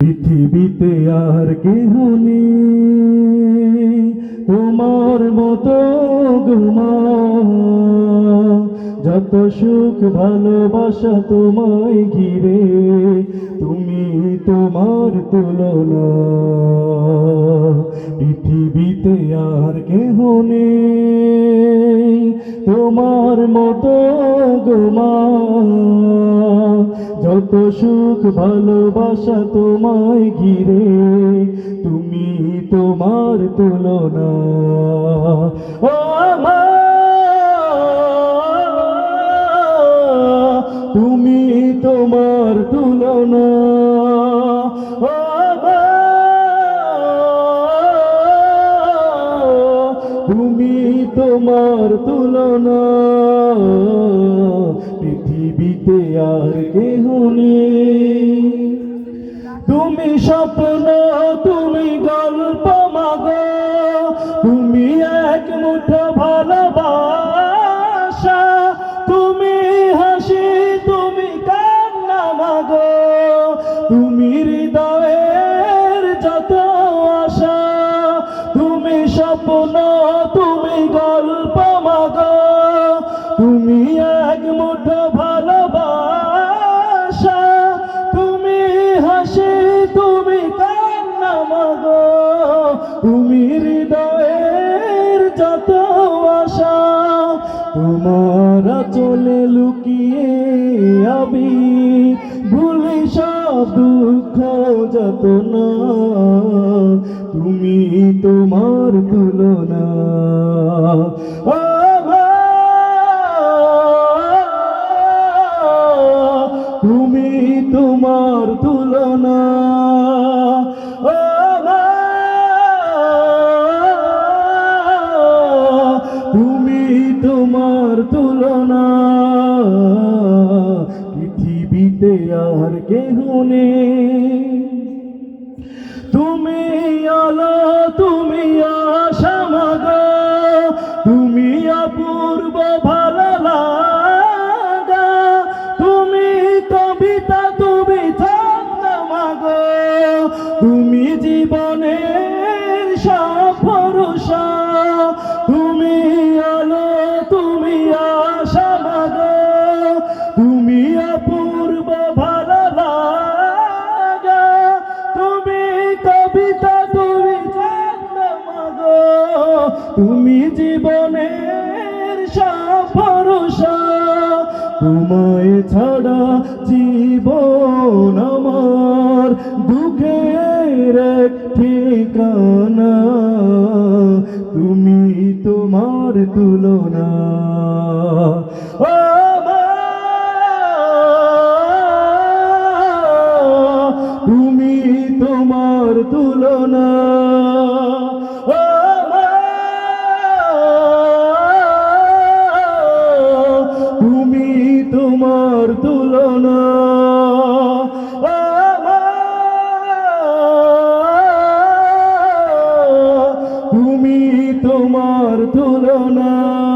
পৃথিবীতে আর কেহ তোমার মতো গুমা যত সুখ ভালোবাসা তোমায় ঘিরে, তুমি তোমার তুলনা। পৃথিবীতে আর কেহ তোমার মতো গুমা যত সুখ ভালোবাসা তোমায় ঘিরে। তুমি তোমার তুলনা। ও তুমি তোমার তুলনা। ও তোমার তুলনা। পৃথিবীতে আর কেহ তুমি স্বপ্ন, তুমি গল্প মাগ। তুমি এক মুঠো ভালোবাসা। তুমি হাসি, তুমি কান্না মাগো। তুমি হৃদয়ের মাগো তুমি হৃদয়ের যত আশা, তোমার চলে লুকিয়ে আমি ভুলি সব দুঃখ যত না তুমি তোমার তুলনা। তুমি তোমার তুলনা। তোমার তুলনা। পৃথিবীতে আর কেহ তুমি আলো, তুমি আশা মাগো, তুমি অপূর্ব ভালো তুমি কবিতা, তুমি মাগো। তুমি জীবনের তুমি জীবনের সব ভরসা, তোমায় ছাড়া জীবন আমার দুঃখের ঠিকানা। তুমি তোমার তুলনা তুমি তোমার তুলনা তোমার তুলনা।